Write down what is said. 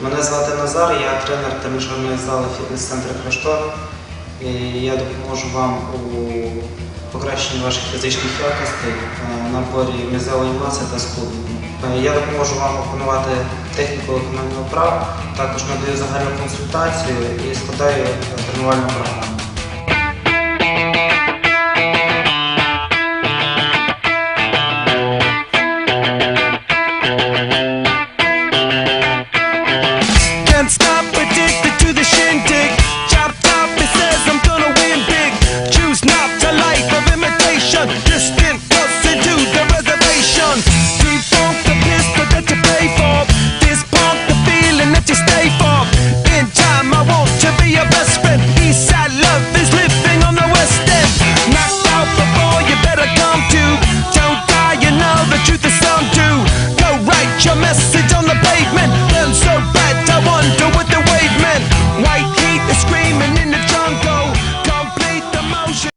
Мене звати Назар, я тренер тренажерної зали фітнес-центру Криштор. Я допоможу вам у покращенні ваших фізичних якостей, е, наборі м'язової маси та схуднення. Я допоможу вам опанувати техніку виконання вправ, також надаю загальну консультацію і складаю е, тренувальну програму. To the shindig. Chop top, it says I'm gonna win big. Choose not a life of imitation. Distant close into the reservation. Defunct the pistol that you pay for. This pump the feeling that you stay for. In time, I want to be your best friend. Eastside love is living on the west end. Knocked out before you better come to. Don't die, you know the truth is some do. Go write your message